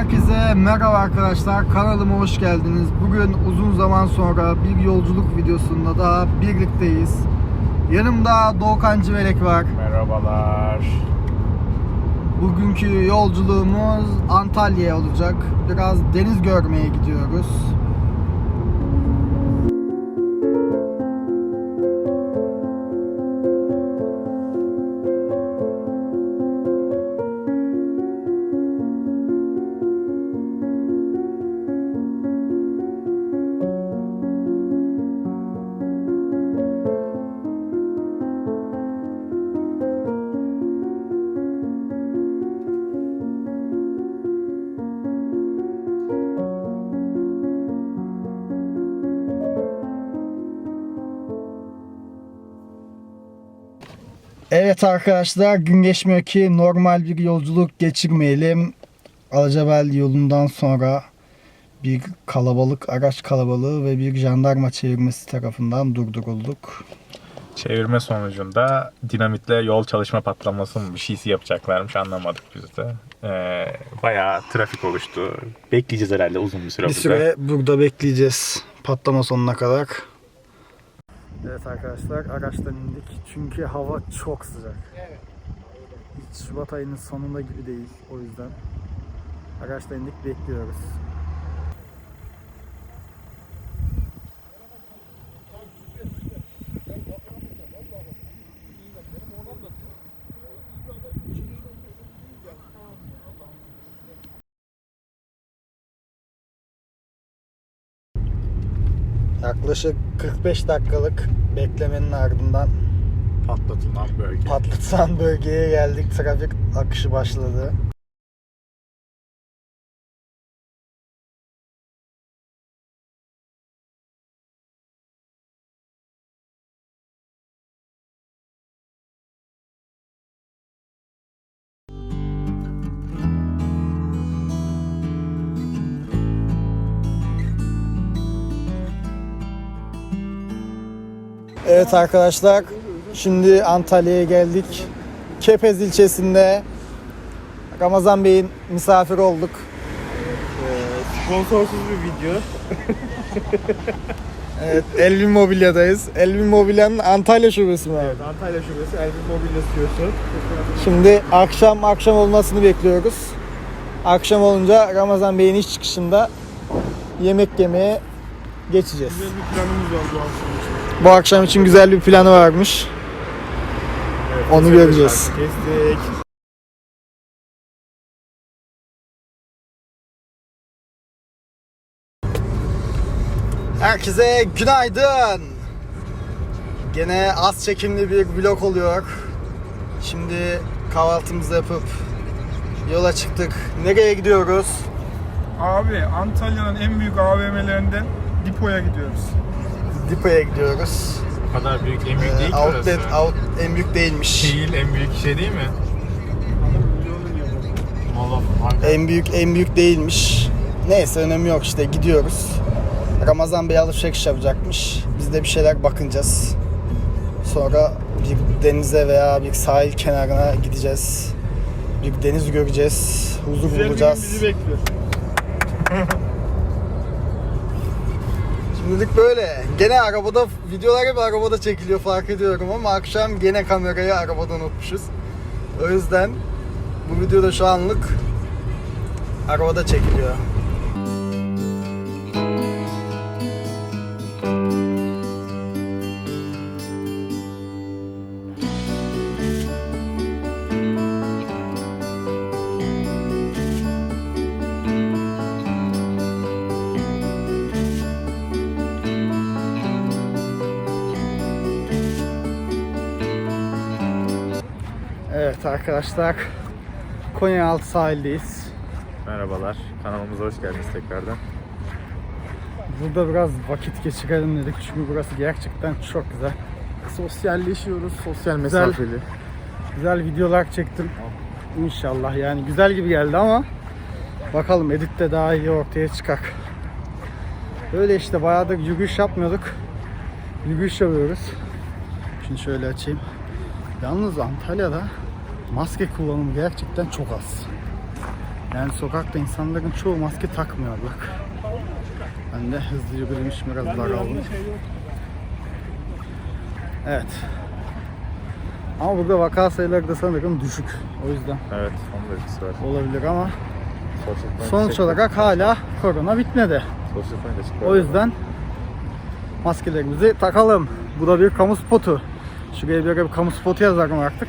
Herkese merhaba arkadaşlar. Kanalıma hoş geldiniz. Bugün uzun zaman sonra bir yolculuk videosunda daha birlikteyiz. Yanımda Doğukan Civelek var. Merhabalar. Bugünkü yolculuğumuz Antalya'ya olacak. Biraz deniz görmeye gidiyoruz. Evet arkadaşlar gün geçmiyor ki normal bir yolculuk geçirmeyelim. Alacabel yolundan sonra bir kalabalık araç kalabalığı ve bir jandarma çevirmesi tarafından durdurulduk. Çevirme sonucunda dinamitle yol çalışma patlaması mı bir şeysi yapacaklarmış anlamadık biz de. Ee, bayağı trafik oluştu. Bekleyeceğiz herhalde uzun bir süre Bir süre burada bekleyeceğiz patlama sonuna kadar. Evet arkadaşlar araçtan indik çünkü hava çok sıcak. Hiç Şubat ayının sonunda gibi değil o yüzden. Araçtan indik bekliyoruz. Yaklaşık 45 dakikalık beklemenin ardından Patlatılan bölge. patlatılan bölgeye geldik. Trafik akışı başladı. Evet arkadaşlar, şimdi Antalya'ya geldik. Kepez ilçesinde Ramazan Bey'in misafiri olduk. Sponsorsuz bir video. Evet, Elvin Mobilya'dayız. Elvin Mobilya'nın Antalya şubesi mi abi? Evet, Antalya Şubesi Elbin Mobilya Stüdyosu. Şimdi akşam akşam olmasını bekliyoruz. Akşam olunca Ramazan Bey'in iş çıkışında yemek yemeye geçeceğiz. Güzel bir planımız var bu akşam için. Bu akşam için güzel bir planı varmış. Evet, Onu göreceğiz. Kestik. Herkese günaydın. Gene az çekimli bir vlog oluyor. Şimdi kahvaltımızı yapıp yola çıktık. Nereye gidiyoruz? Abi Antalya'nın en büyük AVM'lerinden Dipo'ya gidiyoruz. Dipo'ya gidiyoruz. O kadar büyük en büyük değil Ee, ki outlet orası. out, en büyük değilmiş. Değil en büyük şey değil mi? Molof. En büyük en büyük değilmiş. Neyse önemi yok işte gidiyoruz. Ramazan Bey alışveriş yapacakmış. Biz de bir şeyler bakınacağız. Sonra bir denize veya bir sahil kenarına gideceğiz. Bir deniz göreceğiz. Huzur Güzel bir gün bulacağız. bizi bekliyor. Şimdilik böyle. Gene arabada videolar hep arabada çekiliyor fark ediyorum ama akşam gene kamerayı arabada unutmuşuz. O yüzden bu videoda şu anlık arabada çekiliyor. Evet arkadaşlar Konyaaltı sahildeyiz. Merhabalar. Kanalımıza hoş geldiniz tekrardan. Burada biraz vakit geçirelim dedik çünkü burası gerçekten çok güzel. Sosyalleşiyoruz. Sosyal Güzel. mesafeli. Güzel videolar çektim. İnşallah yani güzel gibi geldi ama bakalım editte daha iyi ortaya çıkar. Böyle işte bayağıdır yürüyüş yapmıyorduk. Yürüyüş yapıyoruz. Şimdi şöyle açayım. Yalnız Antalya'da maske kullanımı gerçekten çok az. Yani sokakta insanların çoğu maske takmıyor bak. Ben de hızlı için biraz daraldım. Evet. Ama burada vaka sayıları da sanırım düşük. O yüzden Evet, onun da etkisi var. olabilir ama sonuç olarak hala korona bitmedi. O yüzden maskelerimizi takalım. Bu da bir kamu spotu. Şuraya bir, bir kamu spotu yazarım artık.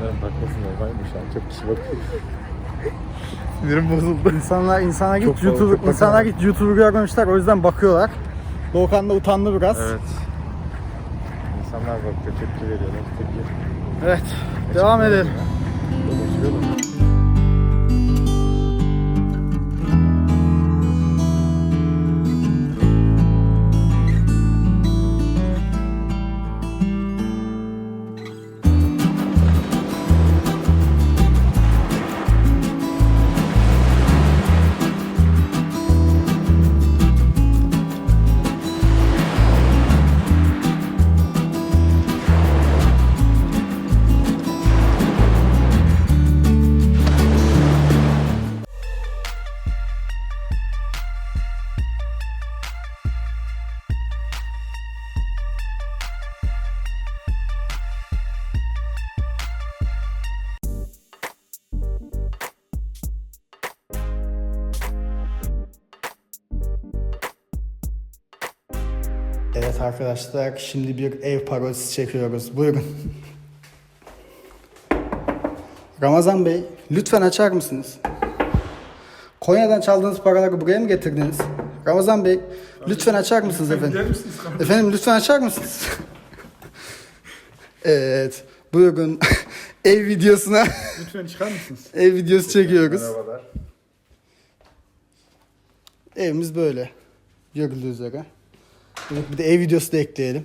İnsanların bakması normalmiş yani. Çok kişi bakıyor. Sinirim bozuldu. İnsanlar insana Çok git fazla, YouTube çok insanlar git YouTube'u görmemişler o yüzden bakıyorlar. Doğukan da utandı biraz. Evet. İnsanlar bakıyor, tepki veriyorlar. Tepki. Evet. Devam edelim. Evet arkadaşlar şimdi bir ev parodisi çekiyoruz. Buyurun. Ramazan Bey lütfen açar mısınız? Konya'dan çaldığınız paraları buraya mı getirdiniz? Ramazan Bey lütfen açar mısınız efendim? misiniz? Efendim lütfen açar mısınız? evet buyurun ev videosuna Lütfen çıkar mısınız? ev videosu çekiyoruz. Merhabalar. Evimiz böyle. Görüldüğü üzere. Dedik bir de ev videosu da ekleyelim.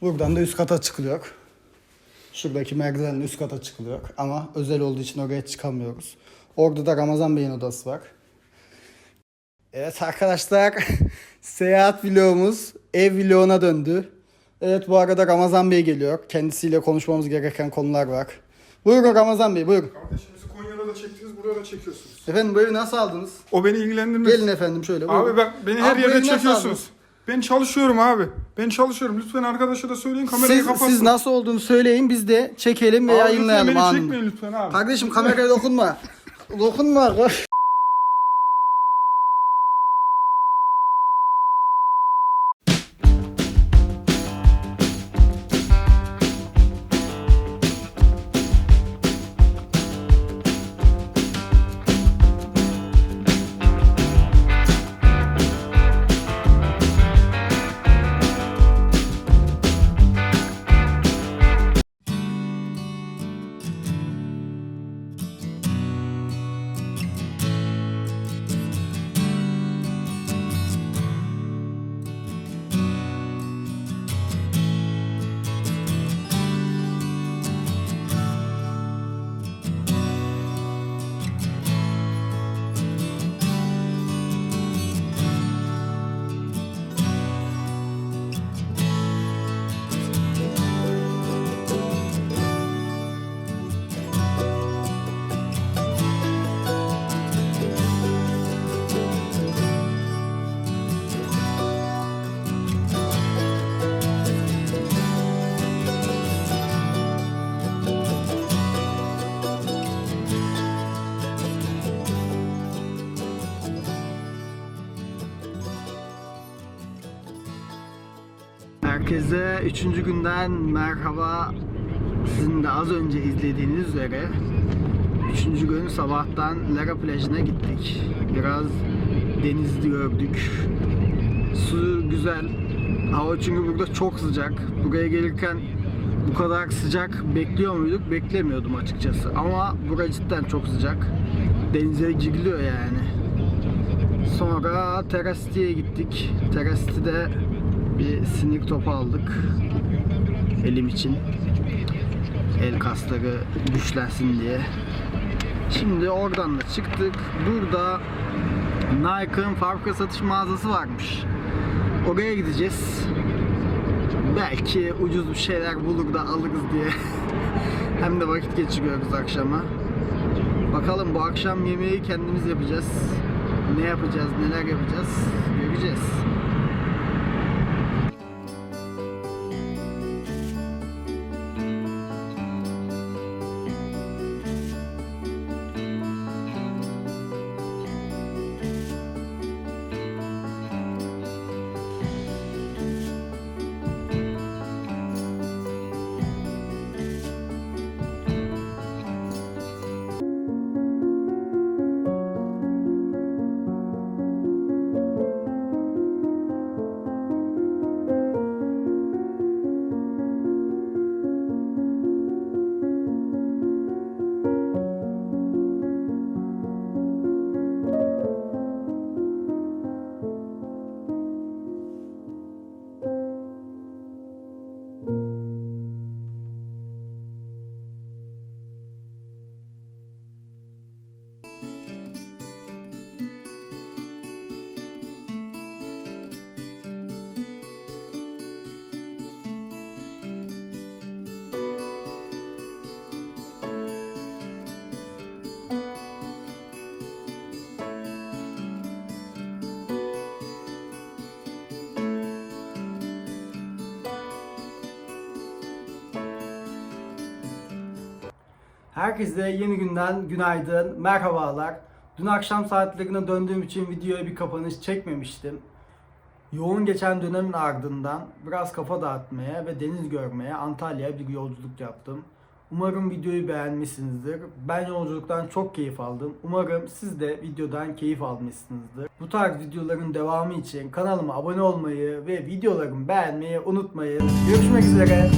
Buradan da üst kata çıkılıyor. Şuradaki merdivenle üst kata çıkılıyor. Ama özel olduğu için oraya çıkamıyoruz. Orada da Ramazan Bey'in odası var. Evet arkadaşlar. seyahat vlogumuz ev vloguna döndü. Evet bu arada Ramazan Bey geliyor. Kendisiyle konuşmamız gereken konular var. Buyurun Ramazan Bey buyurun. Kardeşimizi Konya'da da çektiniz, burada da çekiyorsunuz. Efendim bu evi nasıl aldınız? O beni ilgilendirmez. Gelin efendim şöyle. buyurun. Abi bak beni her Abi yerde nasıl çekiyorsunuz. aldınız? Ben çalışıyorum abi. Ben çalışıyorum. Lütfen arkadaşa da söyleyin kamerayı Siz, kapatsın. siz nasıl olduğunu söyleyin biz de çekelim ve Abi yayınlayalım lütfen beni anında. çekmeyin lütfen abi. Kardeşim kameraya dokunma. dokunma. Herkese üçüncü günden merhaba. Sizin de az önce izlediğiniz üzere üçüncü gün sabahtan Lara plajına gittik. Biraz deniz gördük. Su güzel. Hava çünkü burada çok sıcak. Buraya gelirken bu kadar sıcak bekliyor muyduk? Beklemiyordum açıkçası. Ama burası cidden çok sıcak. Denize giriliyor yani. Sonra Terasti'ye gittik. Terasti'de bir sinir topu aldık. Elim için. El kasları güçlensin diye. Şimdi oradan da çıktık. Burada Nike'ın fabrika satış mağazası varmış. Oraya gideceğiz. Belki ucuz bir şeyler bulur da alırız diye. Hem de vakit geçiriyoruz akşama. Bakalım bu akşam yemeği kendimiz yapacağız. Ne yapacağız, neler yapacağız göreceğiz. Herkese yeni günden günaydın, merhabalar. Dün akşam saatlerine döndüğüm için videoya bir kapanış çekmemiştim. Yoğun geçen dönemin ardından biraz kafa dağıtmaya ve deniz görmeye Antalya'ya bir yolculuk yaptım. Umarım videoyu beğenmişsinizdir. Ben yolculuktan çok keyif aldım. Umarım siz de videodan keyif almışsınızdır. Bu tarz videoların devamı için kanalıma abone olmayı ve videolarımı beğenmeyi unutmayın. Görüşmek üzere.